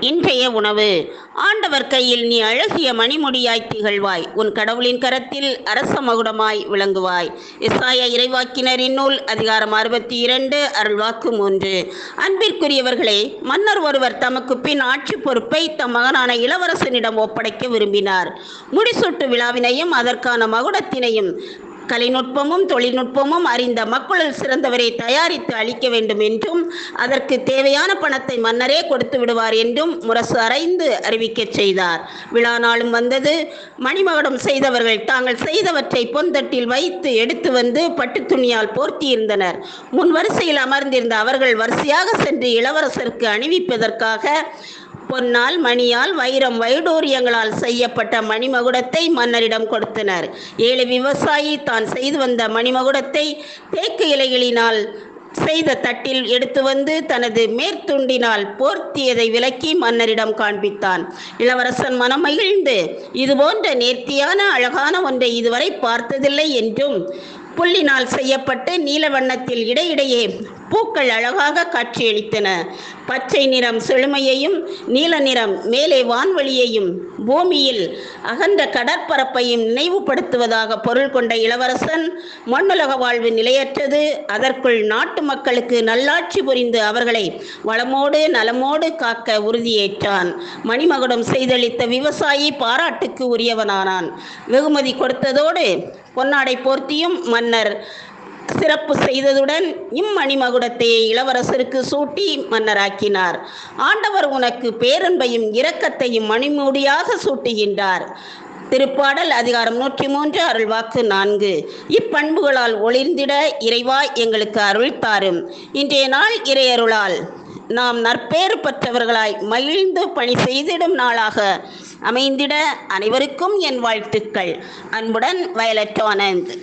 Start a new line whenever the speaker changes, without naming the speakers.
இன்றைய உணவு. ஆண்டவர் கையில் நீ அழகிய மணிமுடியாய் திகழ்வாய். உன் கடவுளின் கரத்தில் அரச மகுடமாய் விளங்குவாய். இசாய இறைவாக்கினரின் நூல் அதிகாரம் அறுபத்தி இரண்டு அருள்வாக்கு மூன்று. அன்பிற்குரியவர்களே மன்னர் ஒருவர் தமக்கு பின் ஆட்சி பொறுப்பை தம் மகனான இளவரசனிடம் ஒப்படைக்க விரும்பினார். முடிசூட்டு விழாவினையும் அதற்கான மகுடத்தினையும் கலைநுட்பமும் தொழில்நுட்பமும் அறிந்த மக்களுள் சிறந்தவரை தயாரித்து அளிக்க வேண்டும் என்றும் அதற்கு தேவையான பணத்தை மன்னரே கொடுத்து விடுவார் என்றும் முரசு அறைந்து அறிவிக்கச் செய்தார். விழா நாளும் வந்தது. மணிமகடம் செய்தவர்கள் தாங்கள் செய்தவற்றை பொந்தட்டில் வைத்து எடுத்து வந்து பட்டு துணியால் போர்த்தியிருந்தனர். முன் வரிசையில் அமர்ந்திருந்த அவர்கள் வரிசையாக சென்று இளவரசருக்கு அணிவிப்பதற்காக பொன்னால் மணியால் வைரம் வைடூரியங்களால் செய்யப்பட்ட மணிமகுடத்தை மன்னரிடம் கொடுத்தனர். ஏழு விவசாயி தான் செய்து வந்த மணிமகுடத்தை தேக்கு இலைகளினால் செய்த தட்டில் எடுத்து வந்து தனது மேற்துண்டினால் போர்த்தியதை விலக்கி மன்னரிடம் காண்பித்தான். இளவரசன் மனம் மகிழ்ந்து இது போன்ற நேர்த்தியான அழகான ஒன்றை இதுவரை பார்த்ததில்லை என்றும் புல்லினால் செய்யப்பட்டு நீல வண்ணத்தில் இடையிடையே பூக்கள் அழகாக காட்சியளித்தன. பச்சை நிறம் செழுமையையும் நீல நிறம் மேலே வான்வெளியையும் பூமியில் அகன்ற கடற்பரப்பையும் நினைவுபடுத்துவதாக பொருள் கொண்ட இளவரசன் மண்ணுலக வாழ்வு நிலையற்றது. அதற்குள் நாட்டு மக்களுக்கு நல்லாட்சி புரிந்து அவர்களை வளமோடு நலமோடு காக்க உறுதியேற்றான். மணிமகுடம் செய்தளித்த விவசாயி பாராட்டுக்கு உரியவனானான். வெகுமதி கொடுத்ததோடு பொன்னாடை போர்த்தியும் மன்னர். சிறப்பு செய்ததுடன் இம்மணிமகுடத்தை இளவரசருக்கு சூட்டி மன்னராக்கினார். ஆண்டவர் உனக்கு பேரன்பையும் இரக்கத்தையும் மணிமூடியாக சூட்டுகின்றார். திருப்பாடல் அதிகாரம் நூற்றி மூன்று அருள்வாக்கு நான்கு. இப்பண்புகளால் ஒளிர்ந்திட இறைவா எங்களுக்கு அருள் தாரும். இன்றைய நாள் இறையருளால். நாம் நற்பேறு பெற்றவர்களாய் மகிழ்ந்து பணி செய்திடும் நாளாக அமைந்திட அனைவருக்கும் என் வாழ்த்துக்கள். அன்புடன் வயலட் ஆனந்த்.